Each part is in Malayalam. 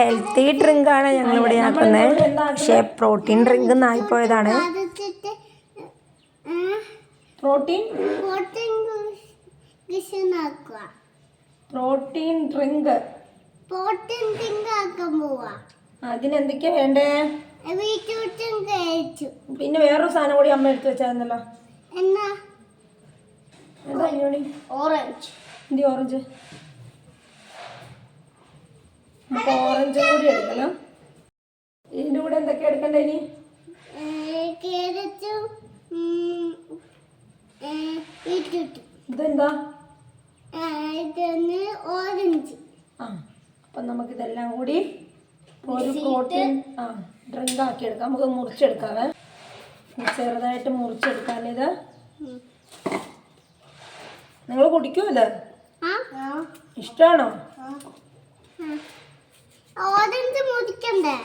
ഹെൽത്തി ഡ്രിങ്ക് ആണ് ഞങ്ങൾ ഇവിടെ ആക്കുന്നത് പക്ഷേ പ്രോട്ടീൻ ഡ്രിങ്ക് ആയി പോയതാണ് പ്രോട്ടീൻ ഡ്രിങ്ക് പ്രോട്ടീൻ ഡ്രിങ്ക് തിങ്കാക്കാൻ പോവാ. അതിനെന്തൊക്കെയാ വേണ്ടേ? പിന്നെ വേറൊരു സാധനം കൂടി അമ്മ എടുത്തു വെച്ചായിരുന്നല്ലോ. എന്നാ? എന്താ ഇനി ഓറഞ്ച് എന്തി ഓറഞ്ച് നമുക്ക് ഓറഞ്ചും കൂടി എടുക്കണം. ഇതിന്റെ കൂടെ എന്തൊക്കെ എടുക്കണ്ടേ ഇനി? ഇതെന്താ? ഓറഞ്ച്. ആ അപ്പം നമുക്കിതെല്ലാം കൂടി ഒരു പ്രോട്ടീൻ ആ ഡ്രിങ്ക് ആക്കി എടുക്കാം. നമുക്ക് മുറിച്ചെടുക്കാവേ ചെറുതായിട്ട് മുറിച്ചെടുക്കാനിത് നിങ്ങൾ കുടിക്കുമോ ഇഷ്ടാണോ? ഇഷ്ടമാണോ ഓറഞ്ച് മുറിക്കണ്ടേ?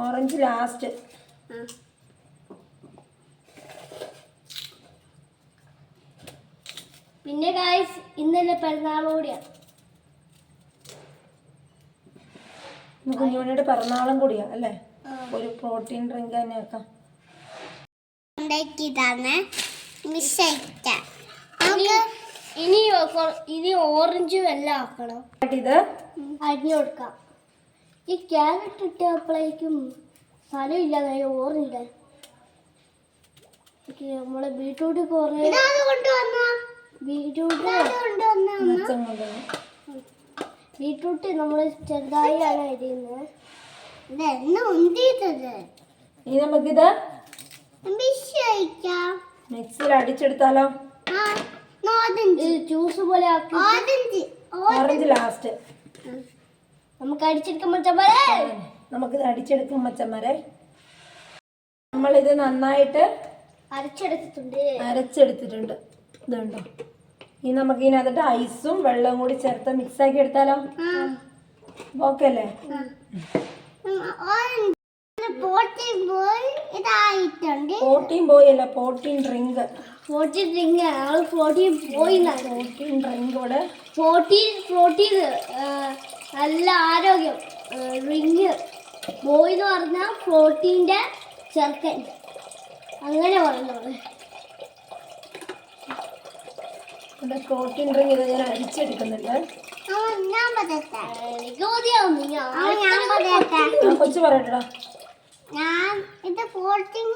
Orange last. പിന്നെ ഗായ്സ് ഇന്നലെ പെരുന്നാളോടെയാണ് ഇന്ന് കുഞ്ഞുമണിയുടെ പിറന്നാളും കൂടിയാ അല്ലേ? ഒരു പ്രോട്ടീൻ ഡ്രിങ്ക് തന്നെ ആക്കാം ഉണ്ടാക്കിയതാണ് ഇനി ഇനി ഓറഞ്ചും എല്ലാം ആക്കണം. ഇത് അരിഞ്ഞു കൊടുക്കാം. ഈ ക്യാരറ്റ് ഇട്ടപ്പോഴേക്കും സ്ഥലമില്ലാതെ ഓറഞ്ച് നമ്മളെ ബീട്രൂട്ട് കുറേ ബീട്രൂട്ട് ബീട്രൂട്ട് നമ്മൾ ചെറുതായാണ് അരിയുന്നത് ഇനി നമുക്കിത് മിക്സിയിൽ അടിച്ചെടുത്താലോ? ജ്യൂസ് പോലെ ആക്കി ഓറഞ്ച്. ലാസ്റ്റ് നമുക്ക് അടിച്ചെടുക്കാൻ മച്ചന്മാരെ. നമുക്കിത് അടിച്ചെടുക്കും മച്ചന്മാരെ. നമ്മളിത് നന്നായിട്ട് അരച്ചെടുത്തിട്ടുണ്ട്. അരച്ചെടുത്തിട്ടുണ്ട്. ഇതുണ്ടോ? ഇനി നമുക്ക് ഇതിനകത്തിട്ട് ഐസും വെള്ളവും കൂടി ചേർത്ത് മിക്സ് ആക്കി എടുത്താലോ? ഓക്കെ അല്ലേ? പ്രോട്ടീൻ പോയി അല്ല protein drink protein drink protein പോയി പ്രോട്ടീൻ ഡ്രിങ്ക് ഇവിടെ. പ്രോട്ടീൻ പ്രോട്ടീൻ നല്ല ആരോഗ്യം. റിങ്. ബോയ് എന്ന് പറഞ്ഞാൽ പ്രോട്ടീന്റെ ചെറുക്കൻ. അങ്ങനെ പറഞ്ഞോളൂ പ്രോട്ടീൻ ഡ്രിങ്ക് ഇത് ഞാൻ അരിച്ചെടുക്കുന്നുണ്ട് എനിക്ക് മതിയാവുന്നു ആ, കൊച്ചു പറയട്ടെടാ. ഞാൻ ഇത് പ്രോട്ടീൻ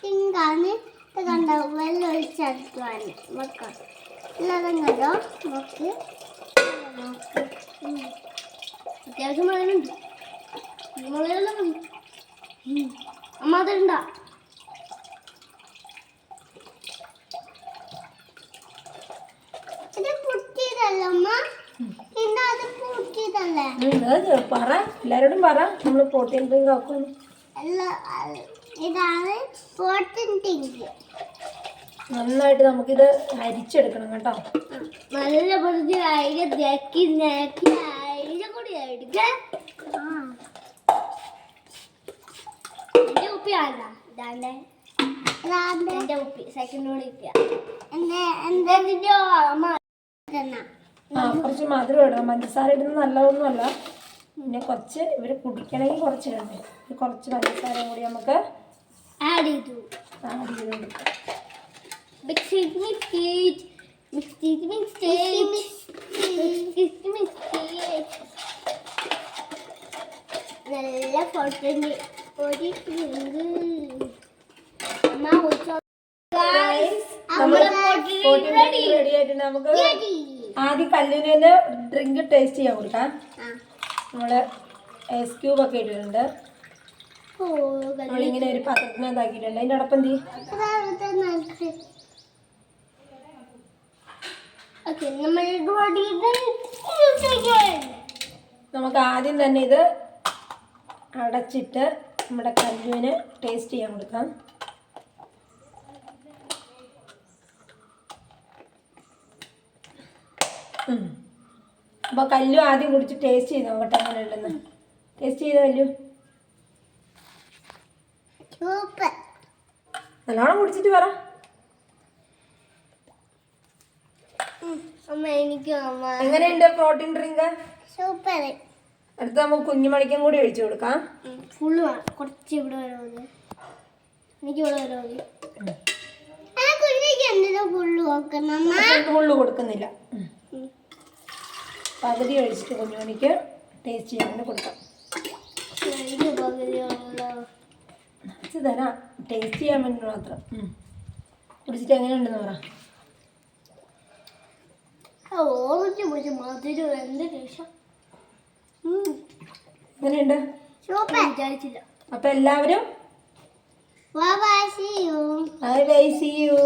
തിങ്കാണ് ഇത് കണ്ടോ? വെള്ളം ഒഴിച്ചെടുക്കുവാണ്. മക്കൾ എല്ലാതും കണ്ടോ? നോക്ക്. നോക്ക് ഉം. അത്യാവശ്യം മുളകുണ്ട് വെള്ളം മതി ഉം. അമ്മ അതുണ്ടാ പറ. പറ. നമ്മൾ പ്രോട്ടീൻ ഡ്രിങ്ക് ഇതാണ് പ്രോട്ടീൻ നന്നായിട്ട് നമുക്കിത് അരിച്ചെടുക്കണം കേട്ടോ. നല്ല പറഞ്ഞ് അതിനെ എന്റെ ഉപ്പി ആണ്ട ഇതാണ്ടേ. എന്റെ ഉപ്പി സെക്കൻഡ് കുറച്ച് മധുരം ഇടണം. പഞ്ചസാര ഇടുന്നത് നല്ലതൊന്നുമല്ല. പിന്നെ കുറച്ച് ഇവർ കുടിക്കണമെങ്കിൽ കുറച്ച് ഇടണ്ടേ? കുറച്ച് പഞ്ചസാരയും കൂടി നമുക്ക് ആഡ് ചെയ്തു. ആഡ് ചെയ്ത് കൊടുക്കാം മിക്സ് ചെയ്ത് മിക്സ് ചെയ്ത് മിക്സ് ചെയ്ത് മിക്സ് ചെയ്ത് മിക്സ് ചെയ്ത് മിക്സ് ചെയ്ത് നല്ല ഫോട്ടോ ഒരു drink. അമ്മ ഒഴിച്ചോ. Guys, നമ്മൾ റെഡി ആയിട്ടുണ്ട്. നമുക്ക്. ആദ്യം കല്ലിന് ഡ്രിങ്ക് ടേസ്റ്റ് ചെയ്യാൻ കൊടുക്കാം. നമ്മൾ ഐസ് ക്യൂബ് ഒക്കെ ഇട്ടിട്ടുണ്ട്. നമ്മളിങ്ങനെ ഒരു പാത്രത്തിനകത്താക്കിയിട്ടുണ്ട് അതിന്റെ അടപ്പം എന്തി ready. നമുക്ക് ആദ്യം തന്നെ ഇത് അടച്ചിട്ട് നമ്മുടെ കല്ലുവിന് ടേസ്റ്റ് ചെയ്യാൻ കൊടുക്കാം. അപ്പോൾ കല്ലു ആദ്യം കുടിച്ച് ടേസ്റ്റ് ചെയ്ത്? നോക്കട്ടെ അങ്ങനെ ഉണ്ടെന്ന് ടേസ്റ്റ് ചെയ്ത കല്ലു? Super. നല്ലോണം കുടിച്ചിട്ട് പറ. എനിക്ക് എങ്ങനെയുണ്ട് പ്രോട്ടീൻ ഡ്രിങ്ക് സൂപ്പർ അടുത്ത നമുക്ക് കുഞ്ഞുമണിക്കും കൂടി ഒഴിച്ചു കൊടുക്കാം. ഫുള്ള് വേണം. കുറച്ച് ഇവിടെ വരെ മതി. എനിക്ക് ഇവിടെ വരെ മതി. ഫുള്ള് കൊടുക്കുന്നില്ല. പകുതി ഒഴിച്ചിട്ട് കുഞ്ഞുമണിക്ക് ടേസ്റ്റ് ചെയ്യാൻ കൊടുക്കാം. തരാം ടേസ്റ്റ് ചെയ്യാൻ വേണ്ടി മാത്രം. കുടിച്ചിട്ട് എങ്ങനെയുണ്ടെന്ന് പറ. അപ്പൊ ഓറഞ്ച് പിടിച്ച് മധുരം എന്ത് ടേസ്റ്റ്. എങ്ങനെയുണ്ട്? സൂപ്പർ വിചാരിച്ചില്ല. അപ്പം എല്ലാവരും Bye bye, see you. Bye bye, see you